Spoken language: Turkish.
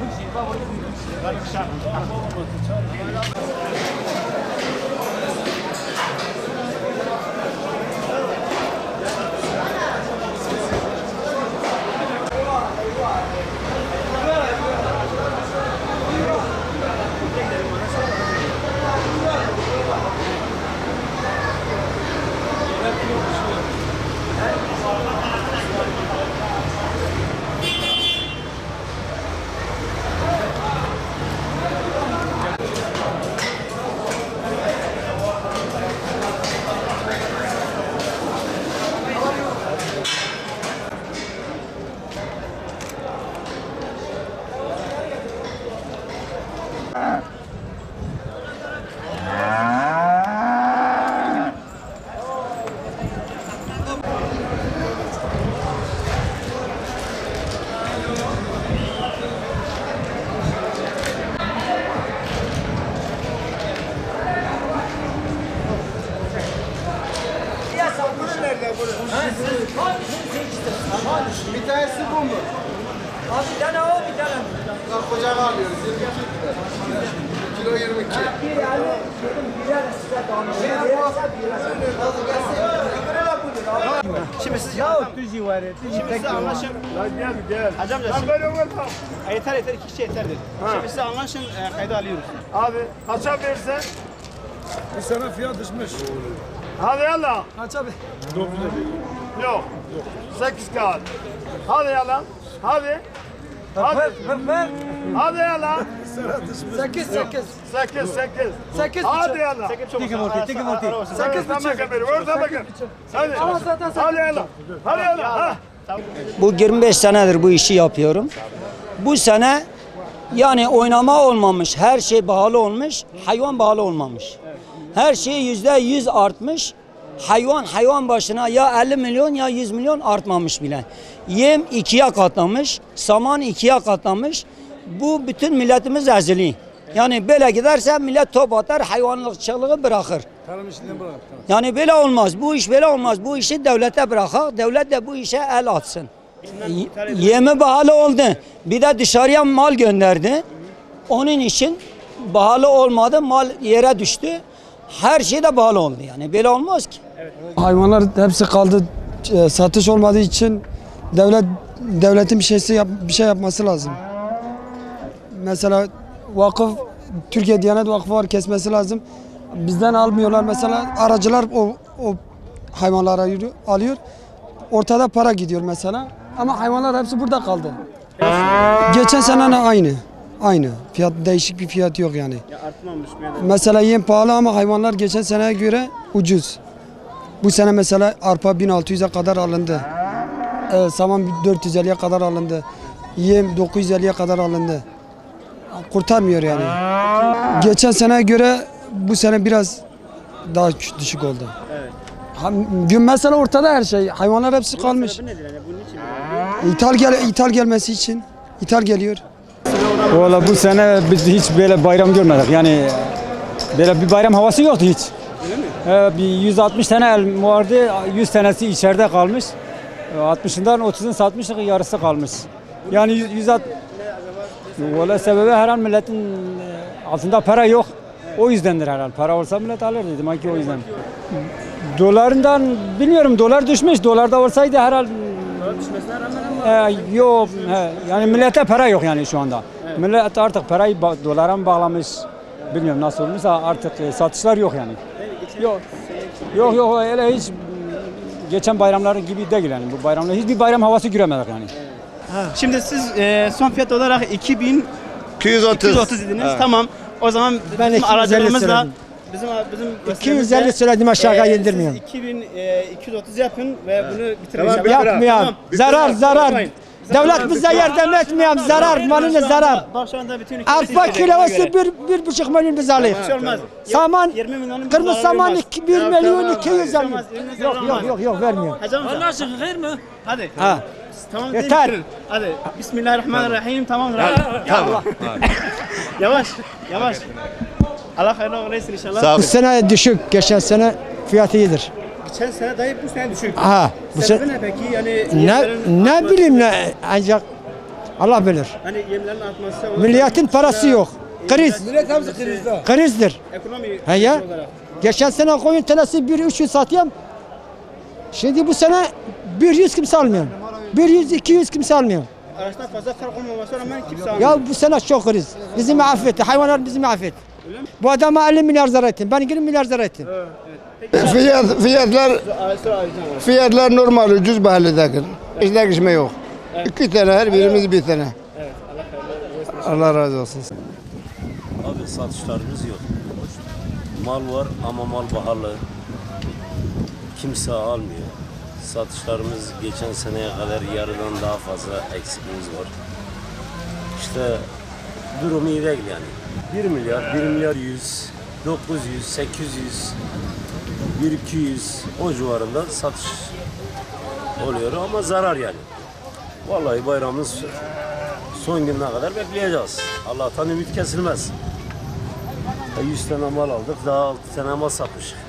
Bak şimdi bak orada bir şey. Karışan. Abi bir tane o bir tane. Bak kucak alıyoruz. 22 lira. Kilo 22. Bir yani dedim birer size. Verirse birer. Şimdi siz Ya tuzi var. Tuzi Şimdi size anlaşın. Gel gel. Hacı amca şimdi, yeter yeter iki kişi yeter dedi. Şimdi size anlaşın e, kayda alıyoruz. Abi kaça versen? Bir sene fiyat düşmüş. Hadi yalla. Kaç abi? Yok. 8 kağıt. Hadi yalla. Hadi. Hadi. Hadi yalla. Sekiz sekiz. 8 8. Sekiz Hadi yalla. Tiki morti, tiki morti. Sekiz tamam kabiri. Orada bakın. Hadi. Ama zaten Hadi yalla. Hadi yalla. Ha. Bu 25 senedir bu işi yapıyorum. Bu sene yani oynama olmamış, her şey pahalı olmuş, hayvan pahalı olmamış. Her şey yüzde yüz artmış. Hayvan hayvan başına ya 50 milyon ya 100 milyon artmamış bile. Yem ikiye katlamış, saman ikiye katlamış. Bu bütün milletimiz ezili. Yani böyle giderse millet top atar, hayvanlıkçılığı bırakır. Tarım işinden bırak. Yani böyle olmaz. Bu iş böyle olmaz. Bu işi devlete bırakak. Devlet de bu işe el atsın. Yemi pahalı oldu. Bir de dışarıya mal gönderdi. Onun için pahalı olmadı. Mal yere düştü. Her şey de pahalı oldu yani. Böyle olmaz ki. Hayvanlar hepsi kaldı. E, Satış olmadığı için devlet devletin bir şeysi yap, bir şey yapması lazım. Mesela vakıf Türkiye Diyanet Vakfı var kesmesi lazım. Bizden almıyorlar mesela aracılar o, o hayvanları alıyor, alıyor. Ortada para gidiyor mesela. Ama hayvanlar hepsi burada kaldı. Geçen sene aynı. Aynı. Fiyat değişik bir fiyat yok yani. Ya artmamış mı? Mesela yem pahalı ama hayvanlar geçen seneye göre ucuz. Bu sene mesela arpa 1600'e kadar alındı. Ee, saman 450'ye kadar alındı. Yem 950'ye kadar alındı. Kurtarmıyor yani. Geçen seneye göre bu sene biraz daha düşük oldu. Evet. Ha, gün mesela ortada her şey. Hayvanlar hepsi kalmış. Sebebi nedir yani bunun için mi? İthal gel ithal gelmesi için. İthal geliyor. Valla bu sene biz hiç böyle bayram görmedik. Yani böyle bir bayram havası yoktu hiç. Bir 160 tane el vardı, 100 tanesi içeride kalmış. Ee, 60'ından 30'un satmışlık yarısı kalmış. Yani 100, 100 Valla sebebi her an milletin e, altında para yok. O yüzdendir herhalde. Para olsa millet alırdı demek ki o yüzden. Dolarından bilmiyorum dolar düşmüş. Dolarda olsaydı herhalde Düşmesine rağmen ama e, yok. he, yani millete para yok yani şu anda. Millet artık parayı dolara mı bağlamış? Bilmiyorum nasıl olmuşsa artık e, satışlar yok yani. Yok. Yok yok öyle hiç geçen bayramlar gibi değil yani. Bu bayramda hiçbir bayram havası göremedik yani. Şimdi siz e, son fiyat olarak 2000 230. 230 dediniz. Tamam. O zaman Ben bizim 250 aracılığımızla söyledim. bizim bizim 250 söyledim aşağıya e, indirmiyorum. Siz 2000 e, 230 yapın ve bunu bitirin inşallah. Yapmıyorum. Tamam. Zarar zarar. Yapmayın. Devlet bize yardım etmiyor. Zarar malına zarar. Anda bütün ülke Arpa kilosu bir, bir buçuk milyon biz alıyoruz. Bir şey olmaz. Saman, 20 milyonun kırmızı zararı saman olmaz. iki- bir milyon iki yüz Bir alıyor. olmaz, eline Yok yok olmaz. yok yok vermiyor. Hacı amca. Allah aşkına hayır mı? Hadi. Ha. Tamam Yeter. değil, bitirin. Hadi. Bismillahirrahmanirrahim. Tamam. rahat. Yavaş. Yavaş. Yavaş. Allah hayırlı uğurlu etsin inşallah. Bu sene düşük, geçen sene fiyatı iyidir. Geçen sene dayı bu sene düşük. Ha, bu Sebebi sene ne peki? Yani ne yemlerin ne artması- bileyim ne ancak Allah bilir. Hani yemlerin artması. ondan Milletin sonra parası yok. Kriz. Millet hepsi krizde. Krizdir. Ekonomi He ya. olarak. Geçen sene koyun tanesi bir 300 satıyorum. Şimdi bu sene bir yüz kimse almıyor. Bir yüz iki yüz kimse almıyor. Araçta fazla fark olmaması rağmen kimse almıyor. Ya bu sene çok kriz. Bizi mahvetti. Hayvanlar bizi mahvetti. Bu adama 50 milyar zarar ettim. Ben 20 milyar zarar ettim. Fiyat, fiyatlar, fiyatlar normal ucuz mahallededir. Hiç değişme yok. İki tane her birimiz bir tane. Allah razı olsun. Abi satışlarımız yok. Mal var ama mal pahalı. Kimse almıyor. Satışlarımız geçen seneye kadar yarıdan daha fazla eksikliğimiz var. İşte durum iyi değil yani. 1 milyar, 1 milyar 100, 900, 800, 1 200 o civarında satış oluyor ama zarar yani. Vallahi bayramımız son gününe kadar bekleyeceğiz. Allah'tan ümit kesilmez. 100 tane mal aldık, daha 6 tane mal satmışız.